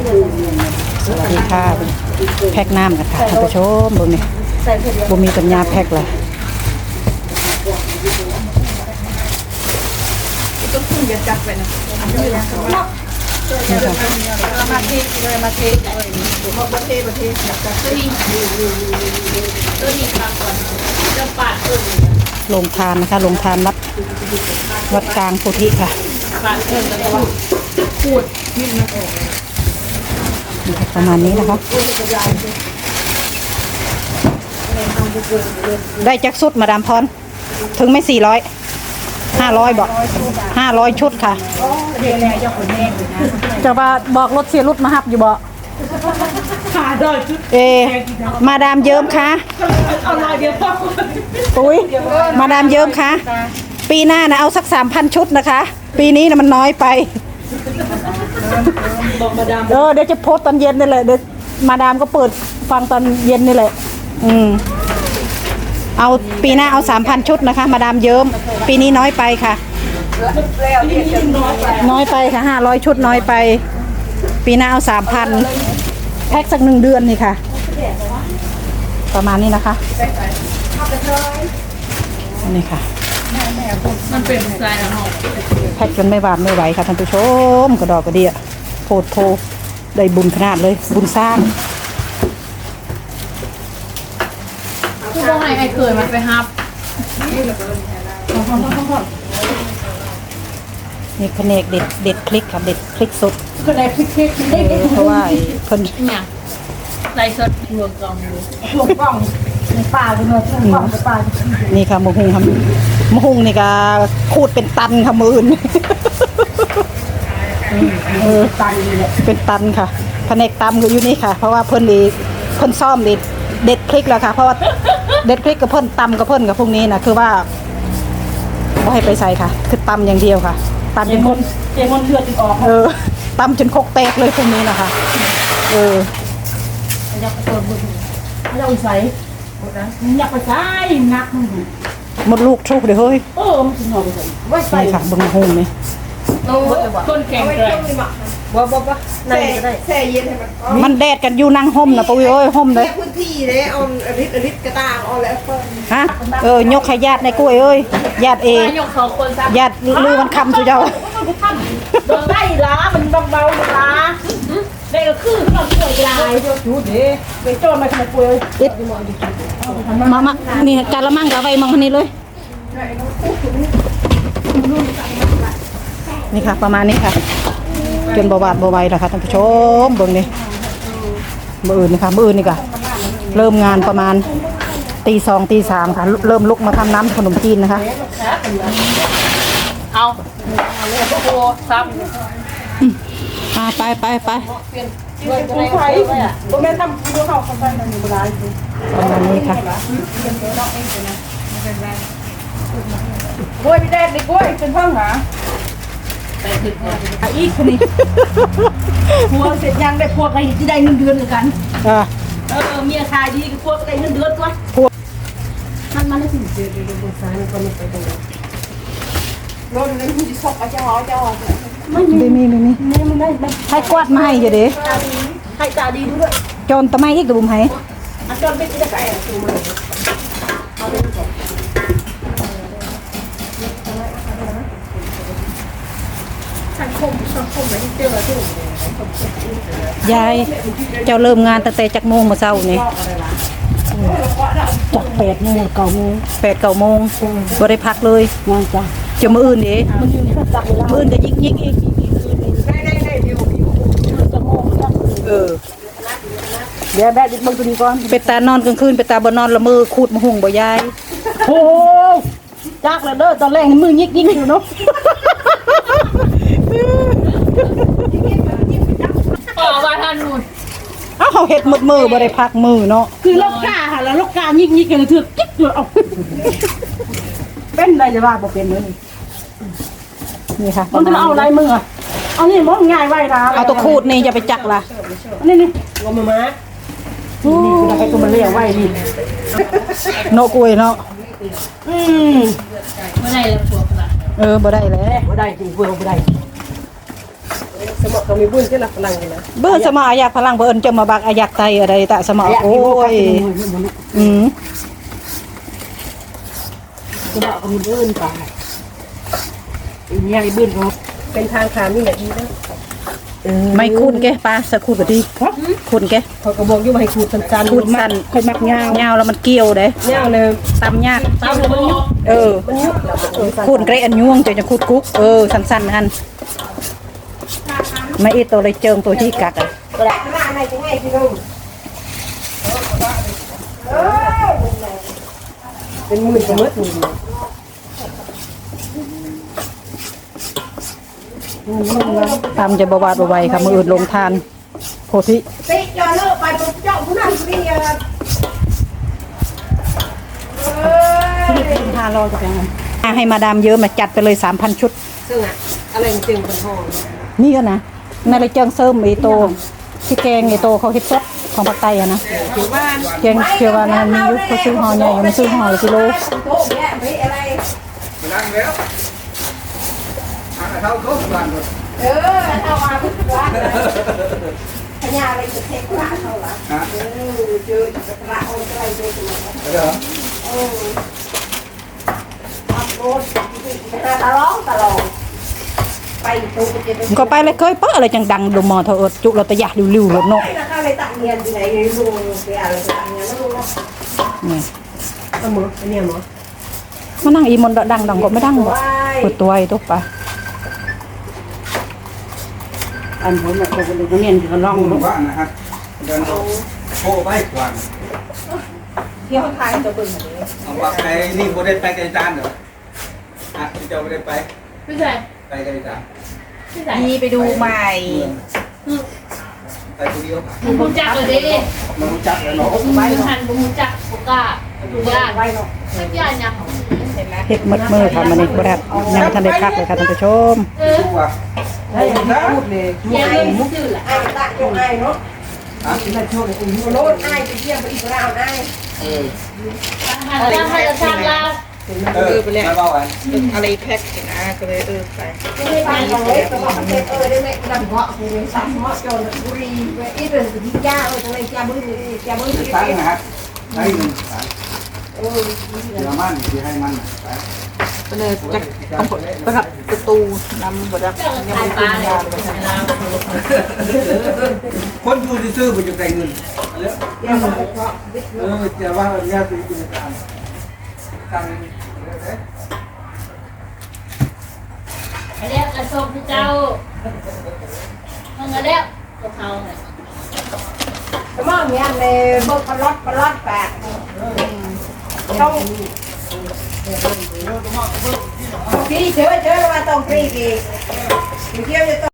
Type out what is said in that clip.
สวัสดีค่ะแพ็กน้ำกันค่ะท่านผู้ชมบุมีบุมีปัญญาแพ็กเลยต้องขึ้นย่าจับไปนะนี่แหละมาเทเลยมาเทเลยเขาเทศประเทศจับจับตัวนี้ตัวนี้ครับก่อนจะปาดตัวนี้ลงทานนะคะลงทานวัดวัดกลางโพธิค่ะปาดตัวแล้วก็พูดนี่มันออกนี่ค่ะ ประมาณนี้นะคะ ได้จักสุดมาดามพร ถึงไม่สี่ร้อยห้าร้อยบอกห้าร้อยชุดค่ะเรียนแล้วเจ้าคนแม่เลยนะจะว่าบอกรถเสียรุดมาฮับอยู่บ่ขาดอยจุดเอ มาดามเยิ้มค่ะเอาลายเดียวพออุ้ยมาดามเยิ้มค่ะปีหน้านะเอาสักสามพันชุดนะคะ ปีนี้นะมันน้อยไป บอกมาดามเออเดี๋ยวจะโพสต์ตอนเย็นนี่แหละเดี๋ยวมาดามก็เปิดฟังตอนเย็นนี่แหละ อืม เอาปีหน้าเอาสามพันชุดนะคะ มาดามเยิ้ม ปีนี้น้อยไปค่ะ แล้วเนี่ยจะน้อยไปน้อยไปค่ะห้าร้อยชุดน้อยไป ปีหน้าเอาสามพันแพ็คสักหนึ่งเดือนนี่ค่ะ ประมาณนี้นะคะ นี่ค่ะ มันเป็นสายหอมแพ็คจนไม่หวาดไม่ไหวค่ะท่านผู้ชมกระดอกกระเดียโพดโพได้บุญขนาดเลยบุญสร้างคือว่าไงไอ้เคยมันไปฮับนี่แผนกเด็ดเด็ดพริกค่ะเด็ดพริกสดก็ได้พลิกพลิกเออเพราะว่าไอ้เพิ่นเนี่ยใส่สดรวมกองอยู่ช่วงกล้อง ในป่าเลยเนอะช่วงกล้องในป่านี่ค่ะมะฮุงค่ะมะฮุงนี่ก็คูดเป็นตันค่ะมืออื่น เออตันเลยแหละเป็นตันค่ะแผนกตำก็อยู่นี่ค่ะ เพราะว่าเพิ่นดีเพิ่นซ่อมดีเด็ดพริกแล้วค่ะ เพราะว่าเด็ดพริกกับเพิ่นตำกับเพิ่นกับพวกนี้นะคือว่าไม่ให้ไปใส่ค่ะ คือตำอย่างเดียวค่ะตำจเจ๊นมคนเจ๊มนเลือดติดออกเออตำจนคกแตกเลยพวกนี้นะคะเอออยากไปตัวบุญไม่ต้องใส่ อยากไปใส่นักมันอยู่หมดลูกทุกเดี๋ยวเฮ้ยเออมันถึงเอาไปใส่ไว้ใส่นี่ค่ะเบึงมะฮุงนี่ต้นแข็งแกร่งบ่บ่บ่นั่นก็ได้แช่เย็นให้มันมันแดดกันอยู่นั่งห่มนะปุ้ยเอ้ยห่มเลยแค่พื้นที่เลยเอาอริดอริดกระตางเอาแล้วเพิ่นฮะ เออยกให้ญาติในกล้วยเอ้ยญาติเอนายกสองคนซะญาติลือมันคำสุเจ้าโดนได้ล้ามันเบาๆล้า ได้ก็คือขนมเกลือลายดูดิไปโจนมาขนาดป่วยอิดมามานี่กะละมังกะไว้มองคนนี้เลย นี่ค่ะ ประมาณนี้ค่ะ จนบวาดบวไหวนะคะท่านผู้ชมเบิ่งนี่มืออื่นนี่ค่ะมืออื่นนี่ค่ะ เริ่มงานประมาณตีสองตีสามค่ะ เริ่มลุกมาทำน้ำขนมจีนนะคะ เอาโอ้ซับ อ่าไปไปไปผู้ไฟบ่แม่นทำผู้เขาเขาไปมันอยู่บ่ได้ประมาณนี้ค่ะกล้วยพี่แดดดิกล้วยเป็นพิ่งหาไปถึงเนี่ยอะอีกคนนี้พวกเสร็จยังได้พวกอะไรที่ได้เงินเดือนเหมือนกันอ่าเออเมียชายดีกับพวกได้เงินเดือนตัวพวกมันมันแล้สิเดือนเดือนบนซ้ายมันก็ไม่ไปตรงนั้นรถนั้นคุณจะซอกเอจ้าเอจ้าเอาไม่มีไม่มีไม่มีไม่มันได้ไม่ให้กวาดมาให้อยู่เด้ตาดีให้ตาดีด้วยจนตะไมอีกตัวบุ๋มให้อาจารย์ไม่ได้ไปดูมันยายเจ้าเริ่มงานตั้งแต่จักโมงมาเช้านี่จักแปดโมงเก้าโมงแปดเก้าโมงบ่ได้พักเลยงานจ้ะ จะมื้ออื่นเด้มันอยู่ในจักเวลามื้ออื่นก็ยิกยิกอีกได้ได้ได้เดียวจะโมงจ้ะเออเดี๋ยวแม่ดิบางตัวนี้ก่อนไปตานอนกลางคืนไปตาบ่นอนละมือคูดมะฮุงบ่ยายโอ้จักแล้วเด้อตอนแรกมือยิกยิกอยู่เนาะต่อว่าท่านนู่นเอ้าเฮาเฮ็ดมืดมือบ่ได้พักมือเนาะคือลูกกาค่ะแล้วลูกกายิกยิกกันเถือกจิ๊กเลยเอาเป็นไรจะว่าบ่เป็นมื้อนี้ นี่ค่ะมันจะเอาอะไรมืออะเอานี่มองง่ายไว้นะเอาตัวคูดนี่อย่าไปจักล่ะนี่นี่งมมาโอ้ยให้ตัวมันเลี้ยงไว้นี่โนกล้วยเนาะอืมเมื่อไหร่เราปวดละเออบ่ได้แล้ว บ่ได้จริงคุยบ่ได้สมองเขามีบุญที่หลักพลังเลยนะเบิ่นสมออายักพลังเบิ่นจะมาบักอายักไตอะไรตะสมอโอ้ยอืมสมองเขามีบุญไปอีเนี่ยมีบุญเขาเป็นทางขานี่แหละดีนะไม่คุ้นแกป้าสักคุ้นก็ดีคุ้นแกเขาก็บอกอยู่ว่าให้ขูดสั้นๆคุ้นสั้นค่อยมักยาวยาวแล้วมันเกี่ยวเด้ยาวเลยตำยากตามมันยุบเออมันยุบแล้วมันเออสั้นคุ้นเกรอันยวงจะจะคุดกุ๊กเออสั้นๆนั่นไม่อีตัวเลยเจิงตัวที่กักอะกระดาษหน้าในจะง่ายที่นุ่มเป็นหมื่นกว่าเมื่อถูกตำจะบวาดบวายค่ะมืออื่นลงทาน โพธิติจอเลิกไปปุ๊บเจ้าผู้นั้นผู้นี้อะไรทานรอจากนั้นให้มาดามเยอะมาจัดไปเลย3,000ชุด ซึ่งอะอะไรมันจึงเป็นห้องนี่ก็นะในเลยเจิงเสริมไอโตที่แกงไอโตเขาเฮ็ดซดของภาคใต้อะนะอยู่บ้านแกงเขียววานะมีอยุคเขาซื้อห่อใหญ่ยังไม่ซื้อห่อละกิโลโต๊ะ เนี่ยไม่อะไรนั่งแล้วหาเท่าเขาบ้านหมดเออเอามาทุกวันพญาอะไรจะเทกระเขาละฮะเออเจอจะกระเอาอะไรเจอตัวเดี๋ยวเออขับรถตะล้องตะลองไปตู้จะไปก็ไปเลยเคยเป้ออะไรจังดังดูหมอเถอะเอิดจุเราตะยะริ้วๆรถเนาะนะข้าเลยตักเงียนที่ไหนลุงไปอะไรตักเงียนแล้วลุงนะนี่เอาหมูอันนี้หมูมานั่งอีมนต์ดังดังก็ไม่ดังบ่เปิดตัวไอ้ตุ๊กไป อันผมเนี่ยผมก็เรียนเขาลองห้องบ้านนะฮะเดินโค้ไปกวางเที่ยวไทยจะเบิ่งแบบนี้เอาว่าใครนี่บ่ได้ไปไกลจานเหรออะที่เจ้าไม่ได้ไปไม่ใช่ไปไกลจานไม่ใช่มีไปดูใหม่ไปคนเดียวผมรู้จักเลยดิมันรู้จักแล้วเนาะผมหันผมรู้จักผมกล้าดูญาติไว้เนาะญาติยัง เห็นไหมเฮ็ดมืดมือค่ะมันนี่บ่ได้ยังทันได้คักเลยค่ะท่านผู้ชมเออดูว่าได้พูดเลยแย่เลยมุกชื่อแหละไอ้ตะจงไอ้เนาะฮะที่นั่นโชคดีโน้ตไอ้ไปเที่ยวไปอีกแล้วไอ้เออหันแล้วให้เราชาติลาวเออแล้วเว้าอันอะไรแพ็คนะก็เลยเออไปไม่ได้ไปไปเลยไปบอกเเออได้ไหมลำเพาะคือสามเหาะจนบุรีไปอีเรื่องที่จ้าเออทำไมจ้าบุรีจ้าบุรีจะตั้งนะฮะให้หนึ่ง สามเออเดี๋ยวมันที่ให้มันไปก็เลยจะต้องเปิดประตูนำบดเจ้าขายปาเลยาคนอยู่ที่ซื้อมันจะได้เงินแล้วจ้าบุรีเพาะเออจะว่าเนี่ยเป็นกิจการตั้งอันนี้กระทรวงที่เจ้ามันก็แล้วกับเขาเนี่ยสมองเนี่ยเลยเบิกปลอดปลอดแปด ต้องพี่เจอเจอมาต้องฟรีกี่เที่ยวจะ